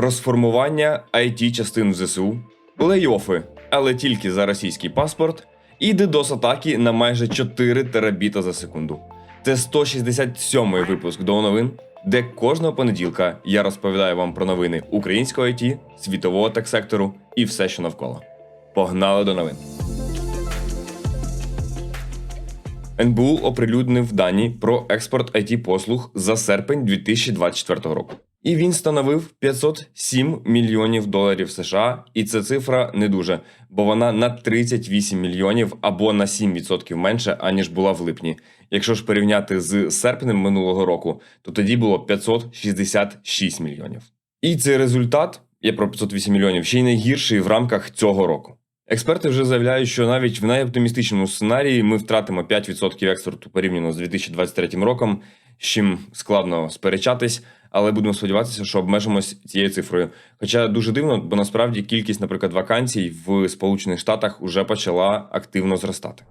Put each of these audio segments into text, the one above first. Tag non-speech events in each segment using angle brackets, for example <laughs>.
розформування it частин в ЗСУ, лейофи, але тільки за російський паспорт, і ддос атаки на майже 4 терабіта за секунду. Це 167-й випуск до новин, де кожного понеділка я розповідаю вам про новини українського IT, світового тек-сектору і все, що навколо. Погнали до новин. НБУ оприлюднив дані про експорт it послуг за серпень 2024 року. І він становив 507 мільйонів доларів США, і це цифра не дуже, бо вона на 38 мільйонів або на 7% менше, аніж була в липні. Якщо ж порівняти з серпнем минулого року, то тоді було 566 мільйонів. І цей результат, я про 508 мільйонів, ще й найгірший в рамках цього року. Експерти вже заявляють, що навіть в найоптимістичному сценарії ми втратимо 5% експорту порівняно з 2023 роком, з чим складно сперечатись, але будемо сподіватися, що обмежимось цією цифрою. Хоча дуже дивно, бо насправді кількість, наприклад, вакансій в Сполучених Штатах вже почала активно зростати.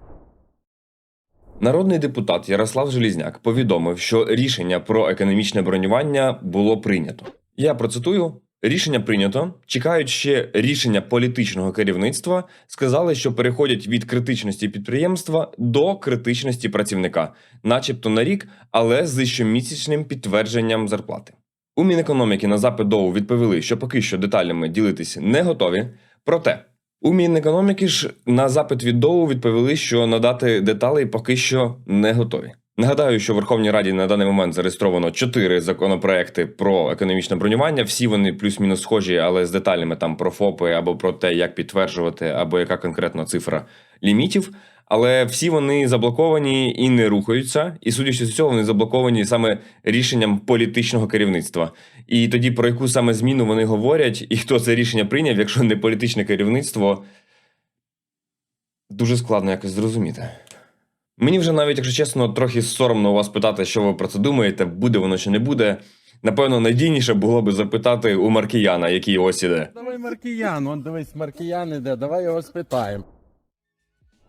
Народний депутат Ярослав Желізняк повідомив, що рішення про економічне бронювання було прийнято. Я процитую. Рішення прийнято. Чекають ще рішення політичного керівництва. Сказали, що переходять від критичності підприємства до критичності працівника, начебто на рік, але з щомісячним підтвердженням зарплати. У Мінекономіки на запит ДОУ відповіли, що поки що деталями ділитися не готові. Проте у Мінекономіки ж на запит від ДОУ відповіли, що надати деталей поки що не готові. Нагадаю, що в Верховній Раді на даний момент зареєстровано чотири законопроекти про економічне бронювання. Всі вони плюс-мінус схожі, але з деталями там про ФОПи або про те, як підтверджувати, або яка конкретна цифра лімітів. Але всі вони заблоковані і не рухаються. І судячи з цього, вони заблоковані саме рішенням політичного керівництва. І тоді про яку саме зміну вони говорять, і хто це рішення прийняв, якщо не політичне керівництво, дуже складно якось зрозуміти. Мені вже навіть, якщо чесно, трохи соромно у вас питати, що ви про це думаєте, буде воно чи не буде. Напевно, надійніше було би запитати у Маркіяна, який ось іде. Давай Маркіян, он дивись, Маркіян іде, давай його спитаємо.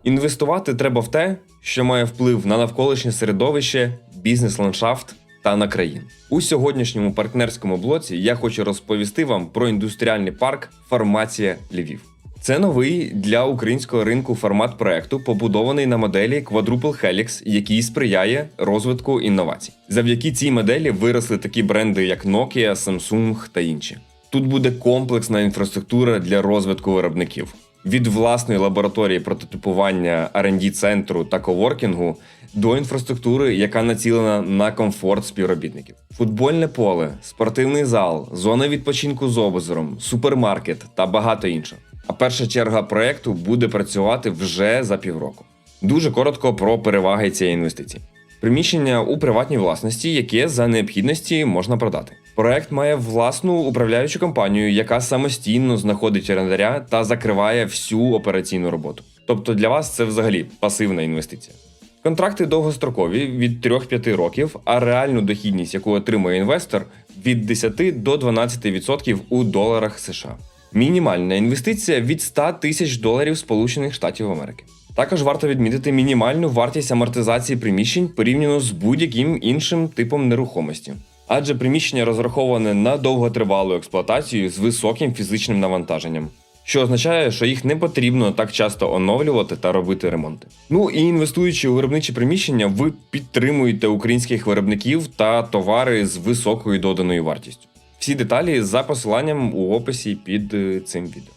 Інвестувати треба в те, що має вплив на навколишнє середовище, бізнес-ландшафт та на країну. У сьогоднішньому партнерському блоці я хочу розповісти вам про індустріальний парк Фармація Львів. Це новий для українського ринку формат проекту, побудований на моделі Quadruple Helix, який сприяє розвитку інновацій. Завдяки цій моделі виросли такі бренди, як Nokia, Samsung та інші. Тут буде комплексна інфраструктура для розвитку виробників. Від власної лабораторії прототипування R&D центру та коворкінгу до інфраструктури, яка націлена на комфорт співробітників. Футбольне поле, спортивний зал, зона відпочинку з озером, супермаркет та багато іншого. А перша черга проекту буде працювати вже за півроку. Дуже коротко про переваги цієї інвестиції. Приміщення у приватній власності, яке за необхідності можна продати. Проект має власну управляючу компанію, яка самостійно знаходить орендаря та закриває всю операційну роботу. Тобто для вас це взагалі пасивна інвестиція. Контракти довгострокові від 3-5 років, а реальну дохідність, яку отримує інвестор, від 10 до 12% у доларах США. Мінімальна інвестиція від 100 тисяч доларів Сполучених Штатів Америки. Також варто відмітити мінімальну вартість амортизації приміщень порівняно з будь-яким іншим типом нерухомості. Адже приміщення розраховане на довготривалу експлуатацію з високим фізичним навантаженням, що означає, що їх не потрібно так часто оновлювати та робити ремонти. Ну і інвестуючи у виробничі приміщення, ви підтримуєте українських виробників та товари з високою доданою вартістю. Всі деталі за посиланням у описі під е, цим відео.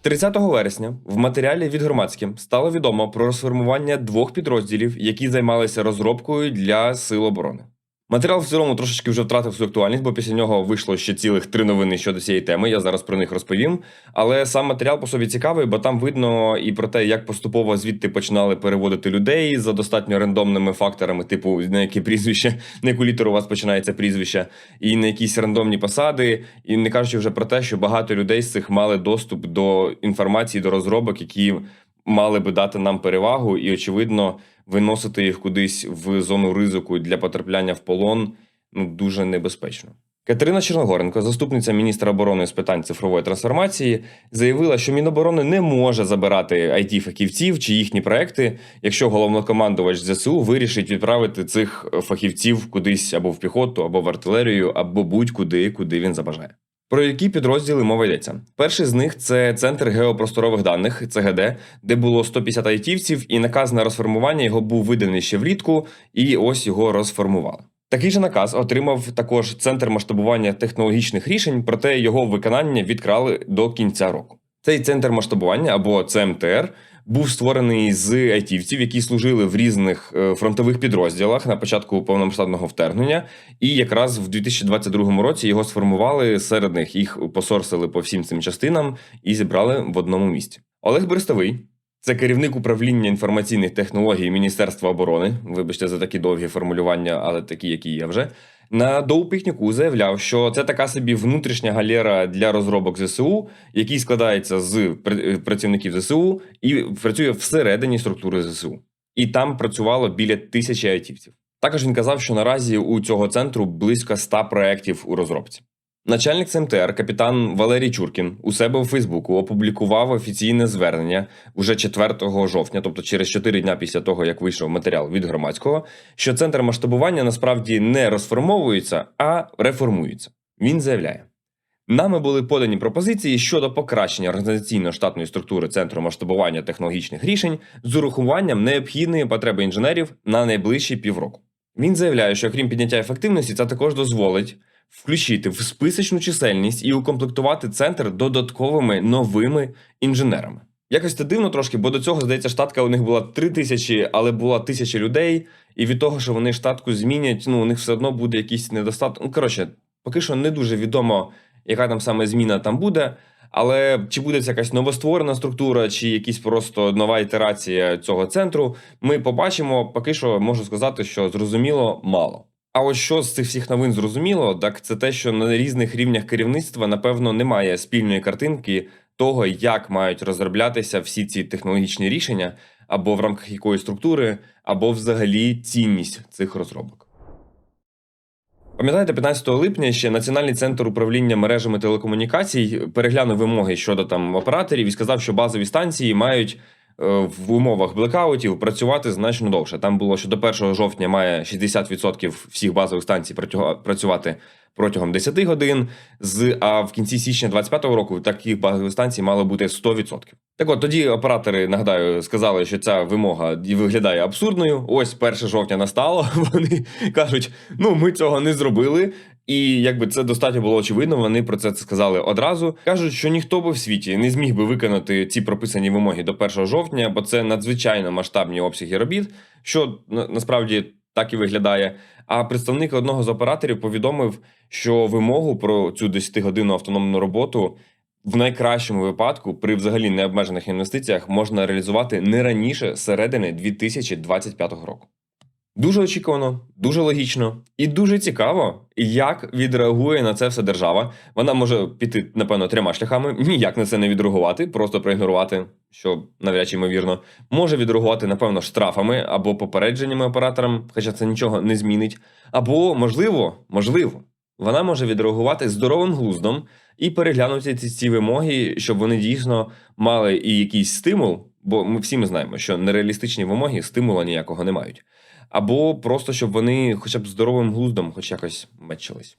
30 вересня в матеріалі від громадським стало відомо про розформування двох підрозділів, які займалися розробкою для сил оборони. Матеріал в цілому трошечки вже втратив свою актуальність, бо після нього вийшло ще цілих три новини щодо цієї теми. Я зараз про них розповім. Але сам матеріал по собі цікавий, бо там видно і про те, як поступово звідти починали переводити людей за достатньо рандомними факторами, типу на яке прізвище, на яку літеру у вас починається прізвище, і на якісь рандомні посади. І не кажучи вже про те, що багато людей з цих мали доступ до інформації, до розробок, які мали би дати нам перевагу, і очевидно виносити їх кудись в зону ризику для потрапляння в полон ну дуже небезпечно. Катерина Черногоренко, заступниця міністра оборони з питань цифрової трансформації, заявила, що Міноборони не може забирати it фахівців чи їхні проекти, якщо головнокомандувач ЗСУ вирішить відправити цих фахівців кудись або в піхоту, або в артилерію, або будь-куди, куди він забажає. Про які підрозділи мова йдеться? Перший з них це центр геопросторових даних ЦГД, де було 150 айтівців, і наказ на розформування його був виданий ще влітку, і ось його розформували. Такий же наказ отримав також центр масштабування технологічних рішень, проте його виконання відкрали до кінця року. Цей центр масштабування або ЦМТР був створений з айтівців, які служили в різних е, фронтових підрозділах на початку повномасштабного вторгнення, і якраз в 2022 році його сформували серед них. Їх посорсили по всім цим частинам і зібрали в одному місці. Олег Берестовий. Це керівник управління інформаційних технологій Міністерства оборони. Вибачте за такі довгі формулювання, але такі, які є вже. На доупіхніку заявляв, що це така собі внутрішня галера для розробок ЗСУ, який складається з пр- працівників ЗСУ і працює всередині структури ЗСУ. І там працювало біля тисячі айтівців. Також він казав, що наразі у цього центру близько 100 проєктів у розробці. Начальник ЦМТР, капітан Валерій Чуркін, у себе у Фейсбуку опублікував офіційне звернення уже 4 жовтня, тобто через 4 дня після того, як вийшов матеріал від громадського, що центр масштабування насправді не розформовується, а реформується. Він заявляє: нами були подані пропозиції щодо покращення організаційно-штатної структури центру масштабування технологічних рішень з урахуванням необхідної потреби інженерів на найближчі півроку. Він заявляє, що крім підняття ефективності, це також дозволить включити в списочну чисельність і укомплектувати центр додатковими новими інженерами. Якось це дивно трошки, бо до цього, здається, штатка у них була 3 тисячі, але була тисяча людей, і від того, що вони штатку змінять, ну у них все одно буде якийсь недостаток. Ну, коротше, поки що не дуже відомо, яка там саме зміна там буде. Але чи буде це якась новостворена структура, чи якась просто нова ітерація цього центру, ми побачимо. Поки що можу сказати, що зрозуміло мало. А ось що з цих всіх новин зрозуміло, так це те, що на різних рівнях керівництва напевно немає спільної картинки того, як мають розроблятися всі ці технологічні рішення, або в рамках якої структури, або взагалі цінність цих розробок. Пам'ятаєте, 15 липня ще Національний центр управління мережами телекомунікацій переглянув вимоги щодо там операторів і сказав, що базові станції мають в умовах блекаутів працювати значно довше. Там було, що до 1 жовтня має 60% всіх базових станцій працювати протягом 10 годин, з, а в кінці січня 25-го року таких базових станцій мало бути 100%. Так от тоді оператори, нагадаю, сказали, що ця вимога виглядає абсурдною. Ось 1 жовтня настало. <laughs> Вони кажуть: ну ми цього не зробили. І якби це достатньо було очевидно, вони про це сказали одразу. кажуть, що ніхто би в світі не зміг би виконати ці прописані вимоги до 1 жовтня, бо це надзвичайно масштабні обсяги робіт, що насправді так і виглядає. А представник одного з операторів повідомив, що вимогу про цю 10-годинну автономну роботу в найкращому випадку при взагалі необмежених інвестиціях можна реалізувати не раніше середини 2025 року. Дуже очікувано, дуже логічно і дуже цікаво, як відреагує на це все держава. Вона може піти, напевно, трьома шляхами, ніяк на це не відреагувати, просто проігнорувати, що навряд чи ймовірно. Може відреагувати, напевно, штрафами або попередженнями операторам, хоча це нічого не змінить. Або, можливо, можливо, вона може відреагувати здоровим глуздом і переглянути ці, ці вимоги, щоб вони дійсно мали і якийсь стимул, бо ми всі ми знаємо, що нереалістичні вимоги стимула ніякого не мають. Або просто щоб вони хоча б здоровим глуздом хоч якось мечились.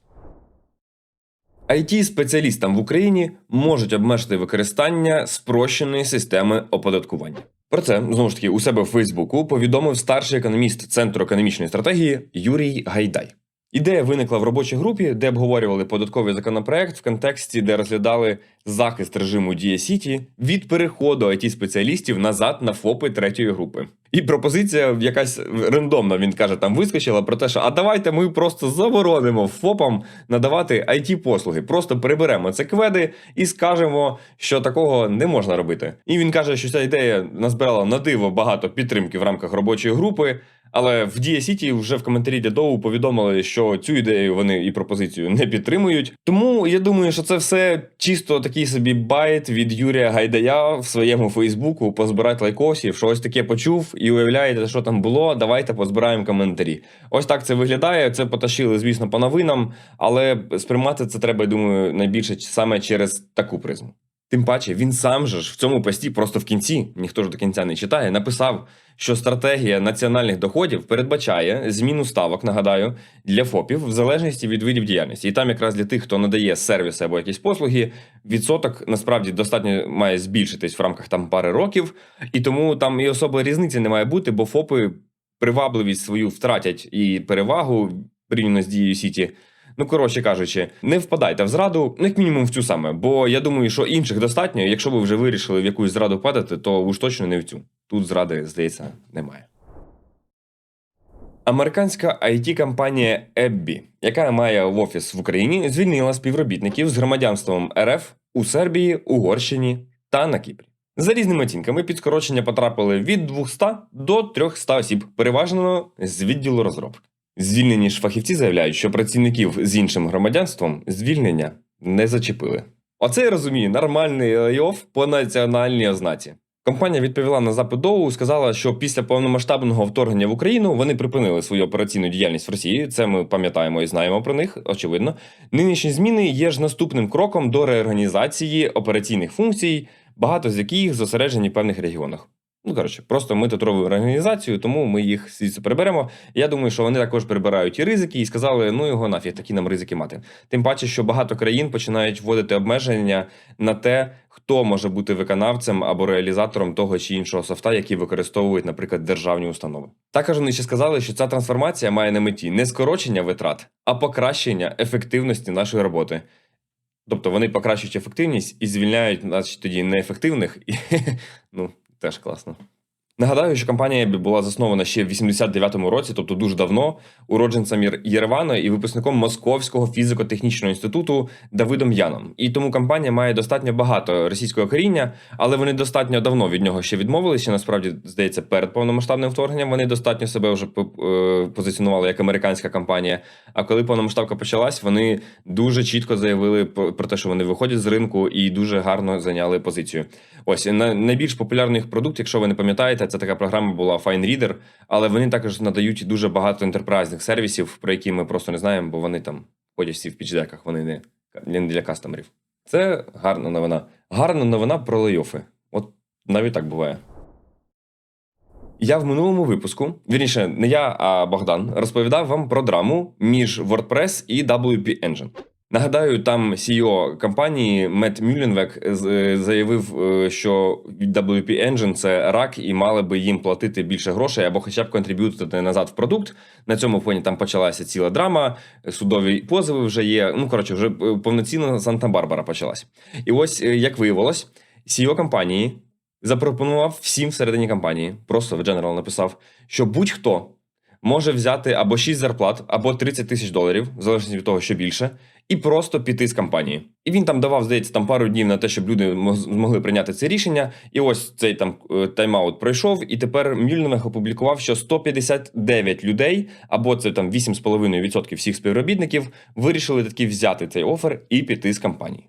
it спеціалістам в Україні можуть обмежити використання спрощеної системи оподаткування. Про це знову ж таки у себе в Фейсбуку повідомив старший економіст Центру економічної стратегії Юрій Гайдай. Ідея виникла в робочій групі, де обговорювали податковий законопроект в контексті, де розглядали захист режиму Дія Сіті від переходу it спеціалістів назад на ФОПи третьої групи. І пропозиція якась рандомна, він каже, там вискочила про те, що а давайте ми просто заборонимо ФОПам надавати it послуги. Просто приберемо це кведи і скажемо, що такого не можна робити. І він каже, що ця ідея назбирала на диво багато підтримки в рамках робочої групи. Але в Дія Сіті вже в коментарі для Доу повідомили, що цю ідею вони і пропозицію не підтримують. Тому я думаю, що це все чисто такий собі байт від Юрія Гайдая в своєму Фейсбуку. Позбирати лайкосів, що ось таке почув і уявляєте, що там було. Давайте позбираємо коментарі. Ось так це виглядає. Це потащили, звісно, по новинам, але сприймати це треба, я думаю, найбільше саме через таку призму. Тим паче, він сам же ж в цьому пості, просто в кінці, ніхто ж до кінця не читає, написав, що стратегія національних доходів передбачає зміну ставок, нагадаю, для ФОПів в залежності від видів діяльності. І там якраз для тих, хто надає сервіси або якісь послуги, відсоток насправді достатньо має збільшитись в рамках там пари років, і тому там і особливої різниці не має бути, бо ФОПи привабливість свою втратять і перевагу порівняно з дією Сіті. Ну, коротше кажучи, не впадайте в зраду, ну як мінімум в цю саме. Бо я думаю, що інших достатньо. Якщо ви вже вирішили в якусь зраду падати, то уж точно не в цю. Тут зради, здається, немає. Американська it компанія Ebbі, яка має в офіс в Україні, звільнила співробітників з громадянством РФ у Сербії, Угорщині та на Кіпрі. За різними оцінками під скорочення потрапили від 200 до 300 осіб, переважно з відділу розробки. Звільнені ж фахівці заявляють, що працівників з іншим громадянством звільнення не зачепили. Оце я розумію, нормальний лайоф по національній ознаці. Компанія відповіла на запит Доу, сказала, що після повномасштабного вторгнення в Україну вони припинили свою операційну діяльність в Росії. Це ми пам'ятаємо і знаємо про них, очевидно. Нинішні зміни є ж наступним кроком до реорганізації операційних функцій, багато з яких зосереджені в певних регіонах. Ну, коротше, просто ми тут робимо організацію, тому ми їх звідси приберемо. Я думаю, що вони також прибирають і ризики, і сказали, ну його нафіг, такі нам ризики мати. Тим паче, що багато країн починають вводити обмеження на те, хто може бути виконавцем або реалізатором того чи іншого софта, який використовують, наприклад, державні установи. Також вони ще сказали, що ця трансформація має на меті не скорочення витрат, а покращення ефективності нашої роботи. Тобто вони покращують ефективність і звільняють, значить, тоді неефективних, і <laughs> ну теж класно. Нагадаю, що компанія була заснована ще в 89-му році, тобто дуже давно, уродженцем Єр- Єревана і випускником Московського фізико-технічного інституту Давидом Яном. І тому компанія має достатньо багато російського коріння, але вони достатньо давно від нього ще відмовилися. Насправді, здається, перед повномасштабним вторгненням вони достатньо себе вже е, позиціонували як американська компанія. А коли повномасштабка почалась, вони дуже чітко заявили про те, що вони виходять з ринку і дуже гарно зайняли позицію. Ось на найбільш популярний їх продукт, якщо ви не пам'ятаєте, це така програма була FineReader, але вони також надають дуже багато ентерпрайзних сервісів, про які ми просто не знаємо, бо вони там ходять всі в пічдеках, вони не, не для кастомерів. Це гарна новина. Гарна новина про лейофи. От навіть так буває. Я в минулому випуску, вірніше, не я, а Богдан, розповідав вам про драму між WordPress і WP Engine. Нагадаю, там CEO компанії Мет Мюлленвек з- заявив, е, що WP Engine це рак, і мали би їм платити більше грошей або хоча б контриб'ютити назад в продукт. На цьому фоні там почалася ціла драма, судові позови вже є. Ну коротше, вже е, повноцінно Санта-Барбара почалась. І ось е, як виявилось, CEO компанії запропонував всім всередині компанії, просто в General написав, що будь-хто може взяти або 6 зарплат, або 30 тисяч доларів, в залежності від того, що більше, і просто піти з компанії. І він там давав, здається, там пару днів на те, щоб люди мог- змогли прийняти це рішення. І ось цей там е, тайм-аут пройшов, і тепер Мюльнвег опублікував, що 159 людей, або це там 8,5% всіх співробітників, вирішили таки взяти цей офер і піти з компанії.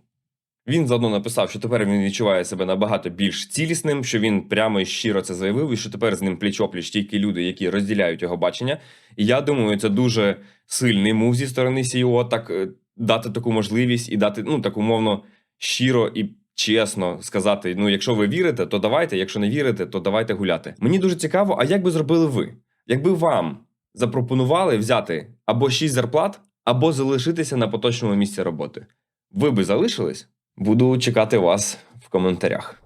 Він заодно написав, що тепер він відчуває себе набагато більш цілісним, що він прямо і щиро це заявив, і що тепер з ним пліч-опліч тільки люди, які розділяють його бачення. І я думаю, це дуже сильний мув зі сторони CEO, так е, дати таку можливість і дати ну так умовно щиро і чесно сказати: ну, якщо ви вірите, то давайте, якщо не вірите, то давайте гуляти. Мені дуже цікаво, а як би зробили ви? Якби вам запропонували взяти або 6 зарплат, або залишитися на поточному місці роботи, ви би залишились? Буду чекати вас в коментарях.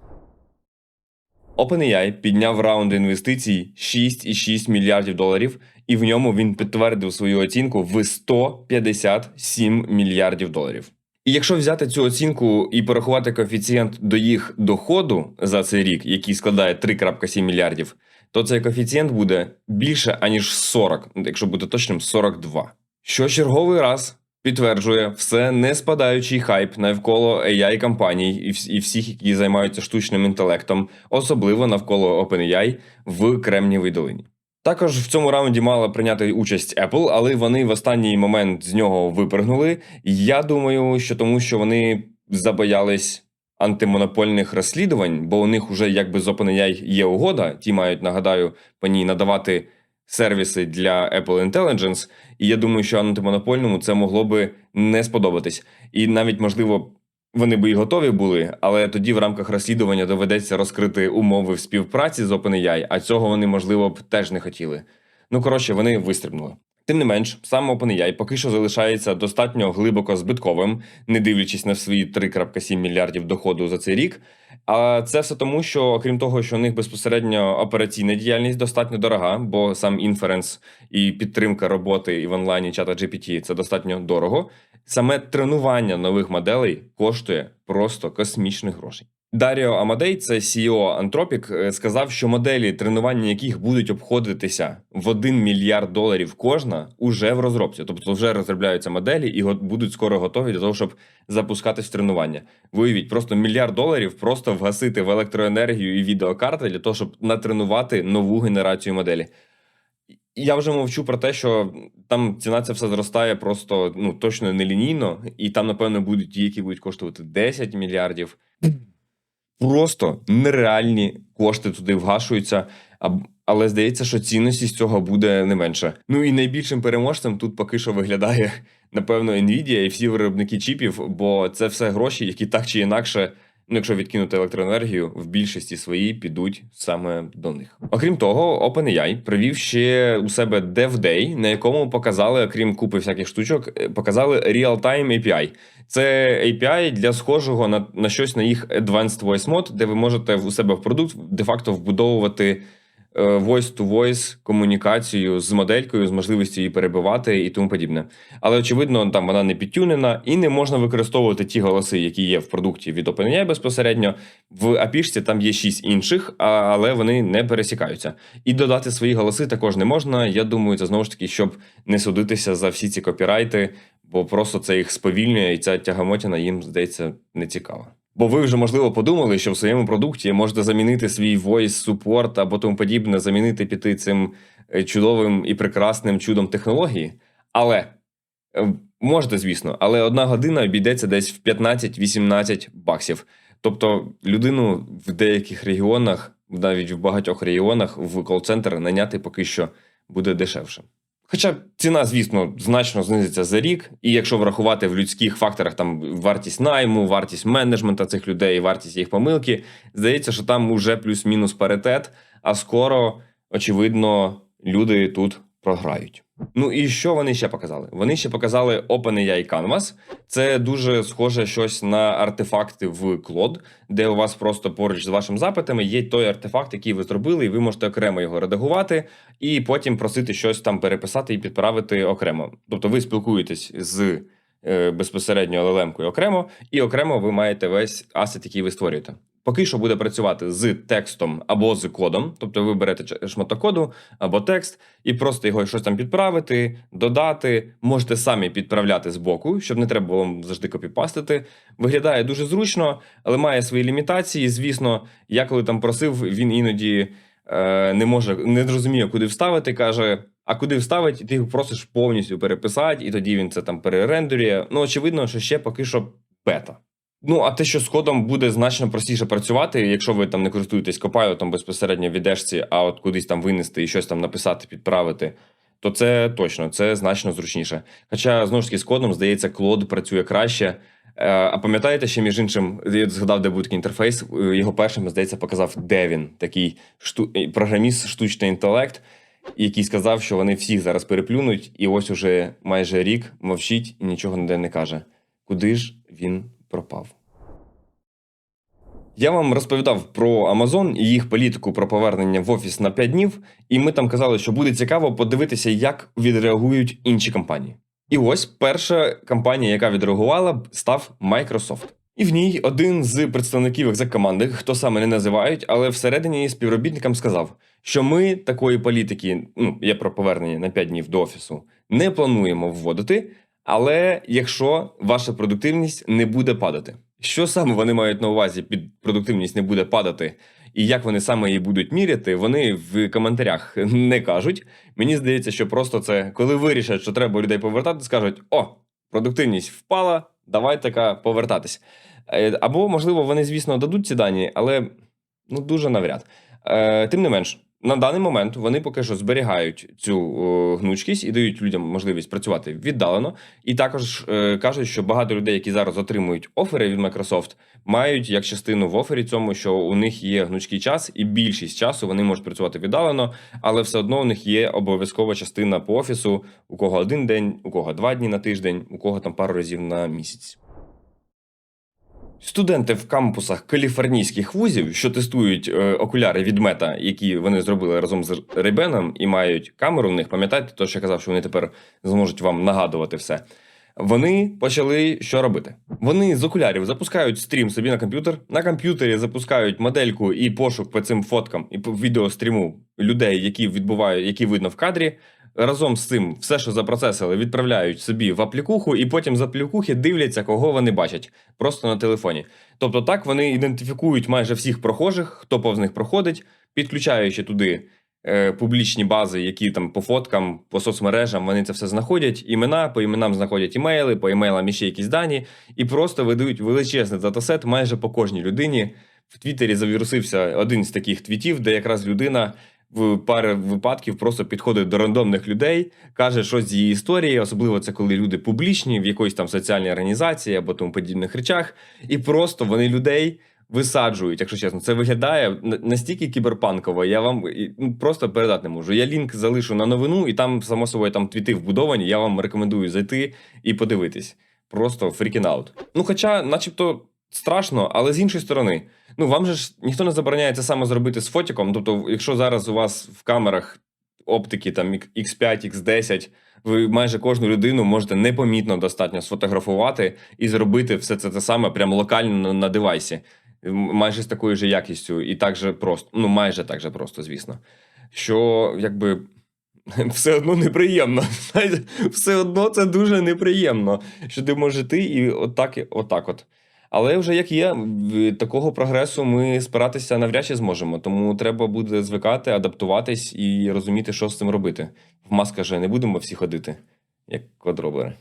OpenAI підняв раунд інвестицій 6,6 мільярдів доларів, і в ньому він підтвердив свою оцінку в 157 мільярдів доларів. І якщо взяти цю оцінку і порахувати коефіцієнт до їх доходу за цей рік, який складає 3,7 мільярдів, то цей коефіцієнт буде більше аніж 40, якщо бути точним, 42. Що черговий раз підтверджує все не спадаючий хайп навколо AI компаній і, всіх, які займаються штучним інтелектом, особливо навколо OpenAI в Кремнієвій долині. Також в цьому раунді мала прийняти участь Apple, але вони в останній момент з нього випрыгнули. Я думаю, що тому, що вони забоялись антимонопольних розслідувань, бо у них вже якби з OpenAI є угода. Ті мають, нагадаю, по ній надавати сервіси для Apple Intelligence. І я думаю, що антимонопольному це могло би не сподобатись. І навіть можливо. Вони би і готові були, але тоді в рамках розслідування доведеться розкрити умови в співпраці з OpenAI, а цього вони, можливо, б теж не хотіли. Ну, коротше, вони вистрибнули. Тим не менш, сам OpenAI поки що залишається достатньо глибоко збитковим, не дивлячись на свої 3,7 мільярдів доходу за цей рік. А це все тому, що окрім того, що у них безпосередньо операційна діяльність достатньо дорога, бо сам інференс і підтримка роботи і в онлайні чата GPT – це достатньо дорого. Саме тренування нових моделей коштує просто космічних грошей. Даріо Амадей, це CEO Anthropic, е, сказав, що моделі, тренування яких будуть обходитися в 1 мільярд доларів кожна, уже в розробці. Тобто вже розробляються моделі і будуть скоро готові для того, щоб запускатись в тренування. Виявіть, просто мільярд доларів просто вгасити в електроенергію і відеокарти для того, щоб натренувати нову генерацію моделі. Я вже мовчу про те, що там ціна це все зростає просто ну точно не лінійно, і там, напевно, будуть ті, які будуть коштувати 10 мільярдів. Просто нереальні кошти туди вгашуються. Але здається, що цінності з цього буде не менше. Ну і найбільшим переможцем тут поки що виглядає, напевно, Nvidia і всі виробники чіпів, бо це все гроші, які так чи інакше, ну якщо відкинути електроенергію, в більшості своїй підуть саме до них. Окрім того, OpenAI привів ще у себе DevDay, на якому показали, окрім купи всяких штучок, е, показали Real-Time API. Це API для схожого на, на щось на їх Advanced Voice Mode, де ви можете у себе в продукт де-факто вбудовувати е, voice-to-voice комунікацію з моделькою, з можливістю її перебивати і тому подібне. Але очевидно, там вона не підтюнена і не можна використовувати ті голоси, які є в продукті від OpenAI безпосередньо. В API там є шість інших, але вони не пересікаються. І додати свої голоси також не можна. Я думаю, це знову ж таки, щоб не судитися за всі ці копірайти, бо просто це їх сповільнює, і ця тягамотіна їм здається не цікава. Бо ви вже можливо подумали, що в своєму продукті можете замінити свій voice support або тому подібне, замінити піти цим е, чудовим і прекрасним чудом технології. Але е, можете, звісно, але одна година обійдеться десь в 15-18 баксів. Тобто людину в деяких регіонах, навіть в багатьох регіонах, в кол-центр наняти поки що буде дешевше. Хоча ціна, звісно, значно знизиться за рік, і якщо врахувати в людських факторах там вартість найму, вартість менеджмента цих людей, вартість їх помилки, здається, що там уже плюс-мінус паритет, а скоро, очевидно, люди тут програють. Ну і що вони ще показали? Вони ще показали OpenAI Canvas. Це дуже схоже щось на артефакти в Claude, де у вас просто поруч з вашими запитами є той артефакт, який ви зробили, і ви можете окремо його редагувати, і потім просити щось там переписати і підправити окремо. Тобто ви спілкуєтесь з е, безпосередньо LLM-кою окремо, і окремо ви маєте весь асет, який ви створюєте. Поки що буде працювати з текстом або з кодом, тобто ви берете шматок коду або текст, і просто його щось там підправити, додати. Можете самі підправляти з боку, щоб не треба було завжди копіпастити. Виглядає дуже зручно, але має свої лімітації. Звісно, я коли там просив, він іноді е, не може не розуміє, куди вставити. каже. А куди вставить, ти його просиш повністю переписати, і тоді він це там перерендерює. Ну, очевидно, що ще поки що бета. Ну, а те, що з кодом буде значно простіше працювати, якщо ви там не користуєтесь копайлотом безпосередньо в ідешці, а от кудись там винести і щось там написати, підправити, то це точно це значно зручніше. Хоча знову ж таки з кодом, здається, Клод працює краще. Е, А пам'ятаєте, ще між іншим, я згадав, де такий інтерфейс. е, Його першим, здається, показав Девін, такий шту... е, програміст штучний інтелект, який сказав, що вони всіх зараз переплюнуть, і ось уже майже рік мовчить і нічого ніде не каже. Куди ж він пропав? Я вам розповідав про Amazon і їх політику про повернення в офіс на 5 днів, і ми там казали, що буде цікаво подивитися, як відреагують інші компанії. І ось перша компанія, яка відреагувала, став Microsoft. І в ній один з представників екзек-команди, хто саме не називають, але всередині співробітникам сказав, що ми такої політики, ну я про повернення на 5 днів до офісу, не плануємо вводити. Але якщо ваша продуктивність не буде падати, що саме вони мають на увазі під продуктивність не буде падати? І як вони саме її будуть міряти, вони в коментарях не кажуть. Мені здається, що просто це, коли вирішать, що треба людей повертати, скажуть: о, продуктивність впала, давай така повертатись. Е, Або, можливо, вони, звісно, дадуть ці дані, але ну дуже навряд. Е, Тим не менш, на даний момент вони поки що зберігають цю о, гнучкість і дають людям можливість працювати віддалено. І також е, кажуть, що багато людей, які зараз отримують офери від Microsoft, мають як частину в офері цьому, що у них є гнучкий час, і більшість часу вони можуть працювати віддалено, але все одно у них є обов'язкова частина по офісу, у кого один день, у кого два дні на тиждень, у кого там пару разів на місяць. Студенти в кампусах каліфорнійських вузів, що тестують е, окуляри від мета, які вони зробили разом з Рейбеном, і мають камеру в них, пам'ятаєте, то що я казав, що вони тепер зможуть вам нагадувати все. Вони почали що робити? Вони з окулярів запускають стрім собі на комп'ютер. На комп'ютері запускають модельку і пошук по цим фоткам і по відеостріму людей, які відбувають, які видно в кадрі. Разом з цим все, що запроцесили, відправляють собі в аплікуху, і потім з аплікухи дивляться, кого вони бачать просто на телефоні. Тобто, так вони ідентифікують майже всіх прохожих, хто повз них проходить, підключаючи туди е, публічні бази, які там по фоткам, по соцмережам вони це все знаходять. Імена, по іменам знаходять імейли, по імейлам іще якісь дані, і просто видають величезний датасет майже по кожній людині. В Твіттері завірусився один з таких твітів, де якраз людина в пари випадків просто підходить до рандомних людей, каже щось з її історії, особливо це коли люди публічні в якоїсь там соціальній організації або тому подібних речах, і просто вони людей. Висаджують, якщо чесно, це виглядає настільки кіберпанково. Я вам ну, просто передати не можу. Я лінк залишу на новину, і там, само собою, там твіти вбудовані. Я вам рекомендую зайти і подивитись. Просто фрікін аут. Ну, хоча, начебто, страшно, але з іншої сторони, ну вам же ж ніхто не забороняє це саме зробити з фотіком. Тобто, якщо зараз у вас в камерах оптики там X5, X10, ви майже кожну людину можете непомітно достатньо сфотографувати і зробити все це те саме прямо локально на, девайсі, майже з такою ж якістю, і так же просто, ну майже так же просто, звісно. Що якби. <laughs> Все одно неприємно. <laughs> Все одно це дуже неприємно, що ти можеш йти і отак, і отак от. Але вже як є, такого прогресу ми спиратися навряд чи зможемо. Тому треба буде звикати, адаптуватись і розуміти, що з цим робити. В масках же не будемо всі ходити, як квадробери.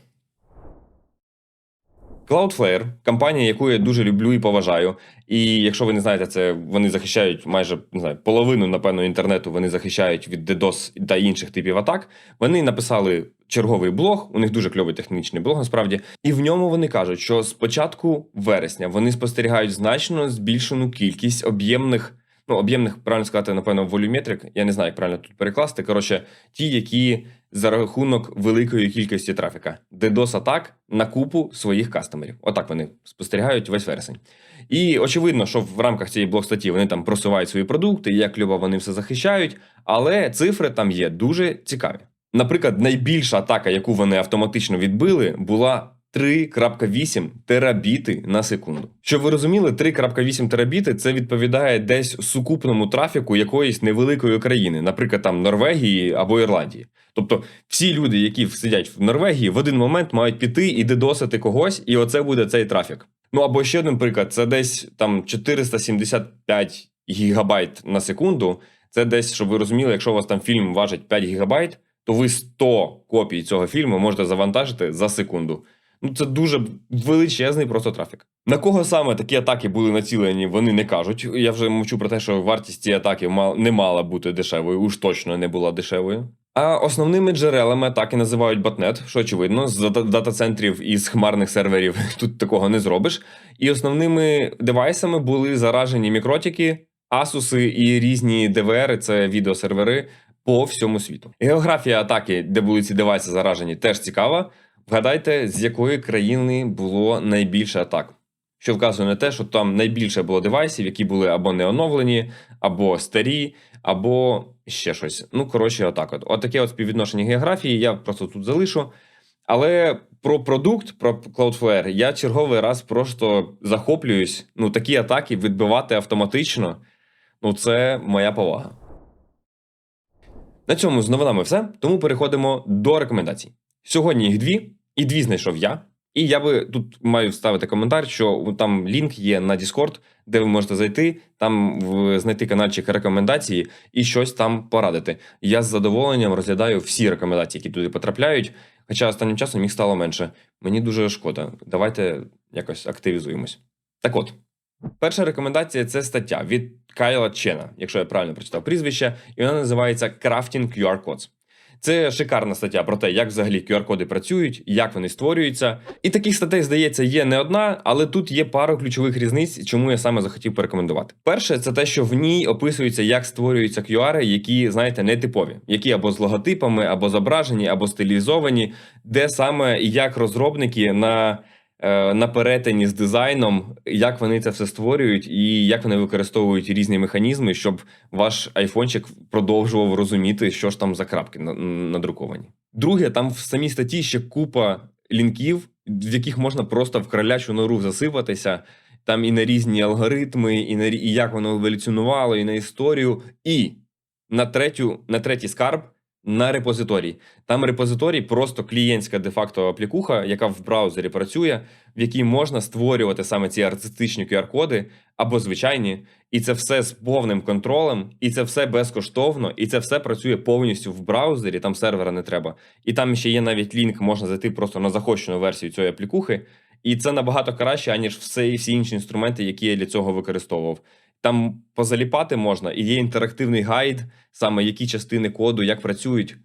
Cloudflare – компанія, яку я дуже люблю і поважаю. І якщо ви не знаєте, це вони захищають майже не знаю, половину, напевно, інтернету. Вони захищають від DDoS та інших типів атак. Вони написали черговий блог. У них дуже кльовий технічний блог, насправді. І в ньому вони кажуть, що з початку вересня вони спостерігають значно збільшену кількість об'ємних. Ну, об'ємних, правильно сказати, напевно, волюметрик. Я не знаю, як правильно тут перекласти. Коротше, ті, які за рахунок великої кількості трафіка, DDoS атак на купу своїх кастомерів. Отак вони спостерігають весь вересень. І очевидно, що в рамках цієї блок статті вони там просувають свої продукти, як кльово вони все захищають, але цифри там є дуже цікаві. Наприклад, найбільша атака, яку вони автоматично відбили, була 3.8 терабіти на секунду. Щоб ви розуміли, 3.8 терабіти це відповідає десь сукупному трафіку якоїсь невеликої країни, наприклад, там Норвегії або Ірландії. Тобто, всі люди, які сидять в Норвегії, в один момент мають піти і дедосити когось, і оце буде цей трафік. Ну або ще один приклад: це десь там 475 гігабайт на секунду. Це десь, щоб ви розуміли, якщо у вас там фільм важить 5 гігабайт, то ви 100 копій цього фільму можете завантажити за секунду. Ну, це дуже величезний просто трафік. На кого саме такі атаки були націлені, вони не кажуть. Я вже мовчу про те, що вартість цієї атаки не мала бути дешевою, уж точно не була дешевою. А основними джерелами атаки називають ботнет, що очевидно, з дата- дата-центрів і з хмарних серверів <laughs> тут такого не зробиш. І основними девайсами були заражені мікротики, Asus і різні DVR, це відеосервери по всьому світу. Географія атаки, де були ці девайси заражені, теж цікава. Вгадайте, з якої країни було найбільше атак. Що вказує на те, що там найбільше було девайсів, які були або не оновлені, або старі, або ще щось. Ну, коротше, отак. От. Отаке от співвідношення географії я просто тут залишу. Але про продукт, про Cloudflare, я черговий раз просто захоплююсь. Ну, такі атаки відбивати автоматично. Ну, це моя повага. На цьому з новинами все. Тому переходимо до рекомендацій. Сьогодні їх дві, і дві знайшов я. І я би тут маю вставити коментар, що там лінк є на Discord, де ви можете зайти, там знайти каналчик рекомендації і щось там порадити. Я з задоволенням розглядаю всі рекомендації, які туди потрапляють. Хоча останнім часом їх стало менше. Мені дуже шкода. Давайте якось активізуємось. Так от, перша рекомендація це стаття від Кайла Чена, якщо я правильно прочитав прізвище, і вона називається Crafting QR Codes. Це шикарна стаття про те, як взагалі QR-коди працюють, як вони створюються. І таких статей, здається, є не одна, але тут є пара ключових різниць, чому я саме захотів порекомендувати. Перше, це те, що в ній описується, як створюються QR, які, знаєте, не типові, які або з логотипами, або зображені, або стилізовані, де саме і як розробники на. Е, На перетині з дизайном, як вони це все створюють, і як вони використовують різні механізми, щоб ваш айфончик продовжував розуміти, що ж там за крапки на- надруковані. Друге, там в самій статті ще купа лінків, в яких можна просто в кролячу нору засипатися. Там і на різні алгоритми, і на і як воно еволюціонувало, і на історію. І на третю, на третій скарб на репозиторій. Там репозиторій просто клієнтська де-факто аплікуха, яка в браузері працює, в якій можна створювати саме ці артистичні QR-коди або звичайні, і це все з повним контролем, і це все безкоштовно, і це все працює повністю в браузері. Там сервера не треба. І там ще є навіть лінк, можна зайти просто на захочену версію цієї аплікухи. І це набагато краще, аніж все всі інші інструменти, які я для цього використовував. Там позаліпати можна, і є інтерактивний гайд, саме які частини коду, як працюють.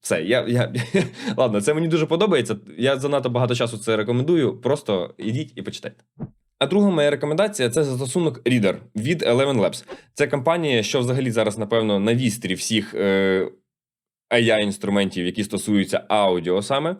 Все, я, я <laughs> ладно, це мені дуже подобається. Я занадто багато часу це рекомендую. Просто ідіть і почитайте. А друга моя рекомендація це застосунок Reader від Eleven Labs. Це компанія, що взагалі зараз, напевно, на вістрі всіх е, AI-інструментів, які стосуються аудіо саме.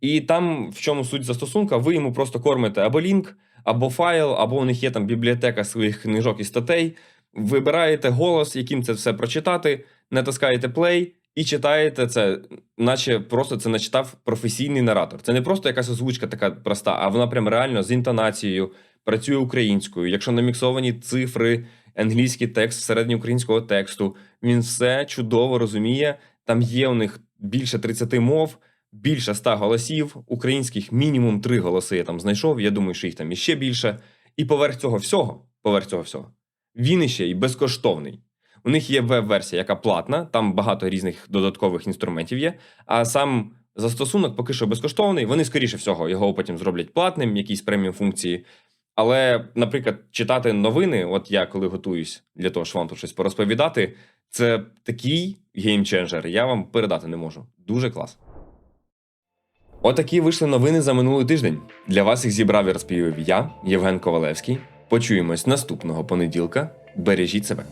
І там, в чому суть застосунка, ви йому просто кормите або лінк, або файл, або у них є там бібліотека своїх книжок і статей. Вибираєте голос, яким це все прочитати, натискаєте play і читаєте це, наче просто це начитав професійний наратор. Це не просто якась озвучка така проста, а вона прям реально з інтонацією, працює українською. Якщо наміксовані цифри, англійський текст середньоукраїнського тексту, він все чудово розуміє. Там є у них більше 30 мов, більше 100 голосів, українських мінімум 3 голоси я там знайшов. Я думаю, що їх там іще більше. І поверх цього всього, поверх цього всього, він іще й безкоштовний. У них є веб-версія, яка платна, там багато різних додаткових інструментів є. А сам застосунок поки що безкоштовний. Вони, скоріше всього, його потім зроблять платним, якісь преміум функції. Але, наприклад, читати новини, от я коли готуюсь для того, щоб вам тут щось порозповідати, це такий геймченджер, я вам передати не можу. Дуже клас. Отакі вийшли новини за минулий тиждень. Для вас їх зібрав і розповів я, Євген Ковалевський. Почуємось наступного понеділка. Бережіть себе.